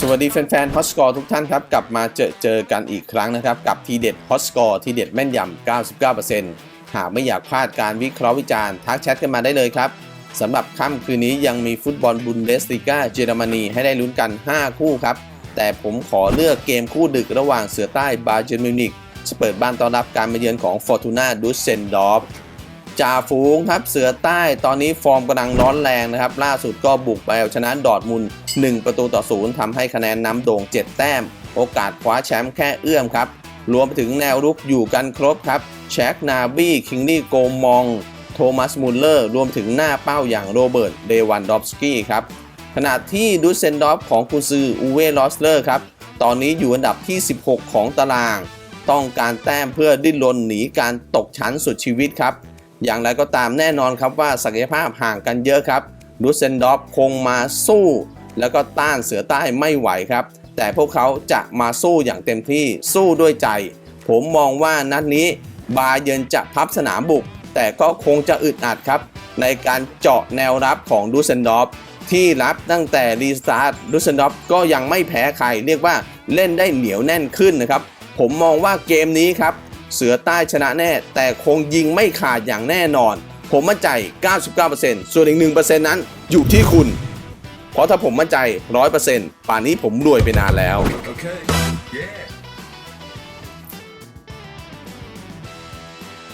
สวัสดีแฟนๆฮอสกอร์ทุกท่านครับ กลับมาเจอเจอกันอีกครั้งนะครับ กับทีเด็ดฮอสกอร์ทีเด็ดแม่นยำ 99%หากไม่อยากพลาดการวิเคราะห์วิจารณ์ทักแชทกันมาได้เลยครับสำหรับค่ำคืนนี้ยังมีฟุตบอลบุนเดสลิก้าเยอรมนีให้ได้ลุ้นกัน 5 คู่ครับ แต่ผมขอเลือกเกมคู่ดึกระหว่างเสือใต้บาเยร์นมิวนิกจะเปิดบ้านต้อนรับการมาเยือนของฟอร์ตูน่าดูเซนดอร์ฟ จ่าฝูงครับเสือใต้ตอนนี้ฟอร์มกำลังร้อนแรงนะครับ ล่าสุดก็บุกไปเอาชนะดอร์ทมุนด์1ประตูต่อศูนย์ทำให้คะแนนนำโด่ง 7 แต้ม โอกาสคว้าแชมป์แค่เอื้อมครับ รวมไปถึงแนวรุกอยู่กันครบครับแช็กนาบี้คิงลี่โกมอง โทมัสมุลเลอร์ รวมถึงหน้าเป้าอย่างโรเบิร์ตเดวันดอฟสกี้ครับขณะที่ดูเซนดอฟของกุนซืออูเวลอสเลอร์ครับตอนนี้อยู่อันดับที่ 16 ของตาราง ต้องการแต้มเพื่อดิ้นรนหนีการตกชั้นสุดชีวิตครับ อย่างไรก็ตามแน่นอนครับว่าศักยภาพห่างกันเยอะครับดูเซนดอฟคงมาสู้ แล้วก็ต้านเสือใต้ไม่ไหวครับ แต่พวกเขาจะมาสู้อย่างเต็มที่สู้ด้วยใจ ผมมองว่านัดนี้บาเยิร์นจะพับสนามบุก แต่ก็คงจะอึดอัดครับ ในการเจาะแนวรับของดูเซนดอฟที่รับตั้งแต่รีสตาร์ทดูเซนดอฟก็ยังไม่แพ้ใคร เรียกว่าเล่นได้เหนียวแน่นขึ้นนะครับ ผมมองว่าเกมนี้ครับ เสือใต้ชนะแน่ แต่คงยิงไม่ขาดอย่างแน่นอน ผมมั่นใจ 99%ส่วนอีก 1%นั้นอยู่ที่คุณ เพราะถ้าผมมั่นใจ 100%ป่านนี้ผมรวยไปนานแล้ว Okay. Yeah.